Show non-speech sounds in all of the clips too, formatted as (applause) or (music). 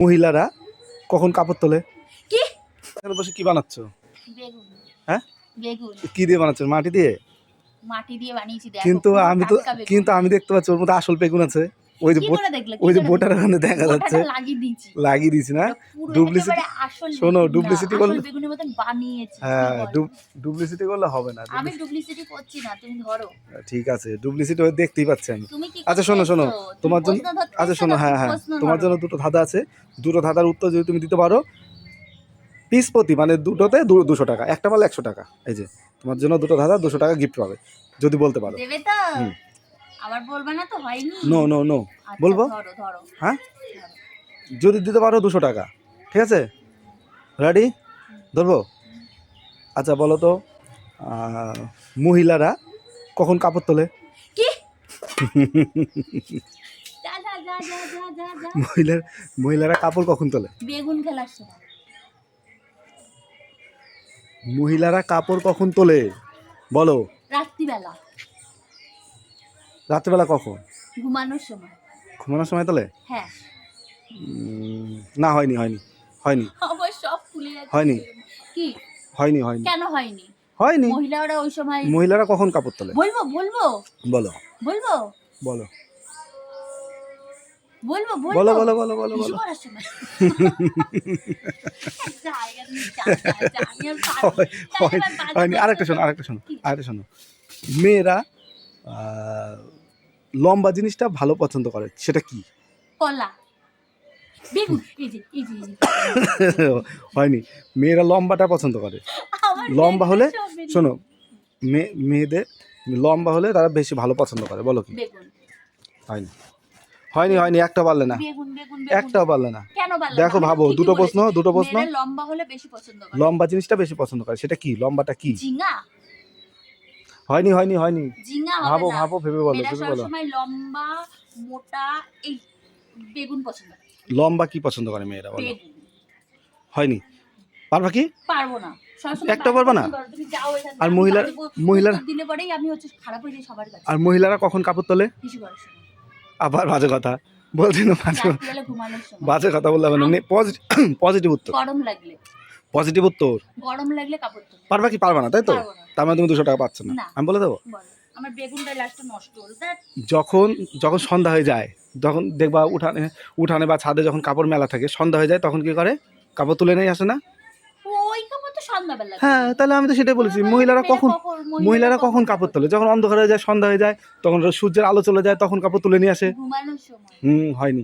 মহিলারা কখন কাপড় তোলে? কি? এখানে বসে কি বানাচ্ছো? বেগুন। হ্যাঁ? বেগুন। কি দিয়ে বানাচ্ছো? মাটি দিয়ে? মাটি দিয়ে বানিয়েছি দেখো কিন্তু আমি তো কিন্তু আমি দেখতে পাচ্ছি ওর মধ্যে আসল বেগুন আছে। ওই যে ওই যে বোটার ওখানে দেখা যাচ্ছে। লাগিয়ে দিয়েছি। না? আসল শোনো, আসল করলে- হ্যাঁ ডুপ্লিসিটি করলে হবে না আমি ডুপ্লিসিটি করছি না তুমি ধরো। ঠিক আছে ডুপ্লিসিটি দেখতেই পাচ্ছি আমি। আচ্ছা শোনো শোনো তোমার জন্য আচ্ছা শোনো হ্যাঁ হ্যাঁ তোমার জন্য দুটো ধাঁধা আছে। দুটো ধাঁধার উত্তর যদি তুমি দিতে পারো পিস প্রতি মানে দুটোতে দুশো টাকা একটা মালে একশো টাকা এই যে। তোমার জন্য দুটো ধাঁধা দুশো টাকা গিফট পাবে যদি বলতে পারো। দেবে তো? হুম। আবার বলবে না তো হয়নি? নো নো নো বলব? ধরো ধরো। হ্যাঁ? যদি দিতে পারো দুশো টাকা। ঠিক আছে? রেডি ধরবো? আচ্ছা বলো তো মহিলারা কখন কাপড় তোলে? কি? (laughs) মহিলার মহিলারা কাপড় কখন তোলে? বেগুন খেলার সময়। মহিলারা কাপড় কখন তোলে? বলো। রাত্রিবেলা। রাত্রেবেলা কখন? ঘুমানোর সময়। ঘুমানোর সময় তোলে হ্যাঁ। না হয়নি হয়নি হয়নি। আমার সব খুলে যাচ্ছে। হয়নি। কি? হয়নি হয়নি। কেন হয়নি? হয়নি। মহিলারা ওই সময় মহিলারা কখন কাপড় তোলে? বলব বলব। বলো। বলব? বলো। বলব বলো বলো বলো বলো বলো। তাহলে (laughs) হয়- হয়নি আরেকটা শোনো। আরেকটা শোনো? আরেকটা শোনো। মেয়েরা লম্বা জিনিসটা ভালো পছন্দ করে সেটা কি? কলা। বেগুন এই যে এই যে, হয়নি মেয়েরা লম্বাটা পছন্দ করে। লম্বা হলে। শোনো মেয়ে মেয়েদের লম্বা হলে তারা বেশি ভালো পছন্দ করে বলো কি? হয়নি। হয়নি হয়নি একটা পারলে না। একটাও পারলে না। দেখো ভাবো দুটো প্রশ্ন দুটো প্রশ্ন। লম্বা হলে বেশি পছন্দ লম্বা জিনিসটা বেশি পছন্দ করে সেটা কি? লম্বাটা কি? হয়নি হয়নি হয়নি। ঝিঙা ভাবো না। ভাবো ভেবে বলো মেয়েরা ভেবে বলো। সবসময় লম্বা মোটা এই বেগুন পছন্দ করে। লম্বা কি পছন্দ করে মেয়েরা বলো? বেগুন। হয়নি। পারবা কি? পারব না। সবসময় একটা পারবা না? পছন্দ করো, তুমি যাও এখান থেকে, আর আমি মহিলার- প- মহিলার- উত্তর দিলে পরেই আমি হচ্ছে খারাপ হয়ে যাই সবার কাছে। আর মহিলারা কখন কাপড় তোলে? কিছু করার সময়। আবার বাজে কথা। বলছি না বাজে রাত্রিবেলা ঘুমানোর সময়। বাজে কথা বললে হবে না পজিটিভ পজিটিভ (coughs) উত্তর। গরম লাগলে। পজিটিভ উত্তর? গরম লাগলে কাপড় তুলি। পারবা কি? পারবা না তাই তো? তার মানে তুমি দুশো টাকা পাচ্ছ না। আমি বলে দেবো? আমার বেগুনটা লাস্টে নষ্ট হলো। যখন যখন সন্ধ্যা হয়ে যায় যখন দেখবা উঠানে উঠানে বা ছাদে যখন কাপড় মেলা থাকে সন্ধ্যা হয়ে যায় তখন কি করে? কাপড় তুলে নেই আসে না? ওই কাপড় তো সন্ধ্যাবেলা হ্যাঁ তাহলে আমি তো সেটাই বলেছি। মহিলারা কখন মহিলারা কখন কাপড় তোলে? যখন অন্ধকার হয়ে যায় সন্ধ্যা হয়ে যায় তখন সূর্যের আলো চলে যায় তখন কাপড় তুলে নিয়ে আসে। হুম হয়নি।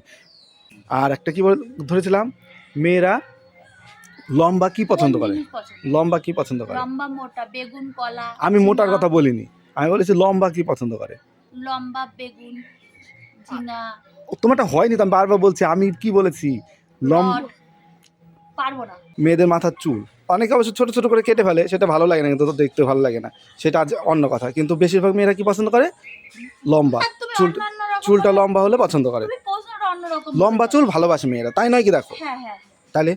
আর একটা কি বল- ধরেছিলাম? মেয়েরা লম্বা কি পছন্দ করে? লম্বা কি পছন্দ করে? লম্বা মোটা বেগুন কলা আমি মোটার কথা বলিনি। আমি বলেছি লম্বা কি পছন্দ করে? লম্বা বেগুন ঝিঙা। তোমারটা হয়নি তো আমি বারবার বলছি আমি কি বলেছি? লম্বা পারব না। মেয়েদের মাথার চুল। অনেকে অবশ্য ছোট ছোট করে কেটে ফেলে সেটা ভালো লাগে না কিন্তু দেখতে ভালো লাগে না। সেটা আজ অন্য কথা। কিন্তু বেশিরভাগ মেয়েরা কি পছন্দ করে? লম্বা। চুল চুলটা। লম্বা হলে পছন্দ করে। লম্বা চুল ভালোবাসে মেয়েরা তাই নয় কি দেখো? হ্যাঁ হ্যাঁ। তাহলে?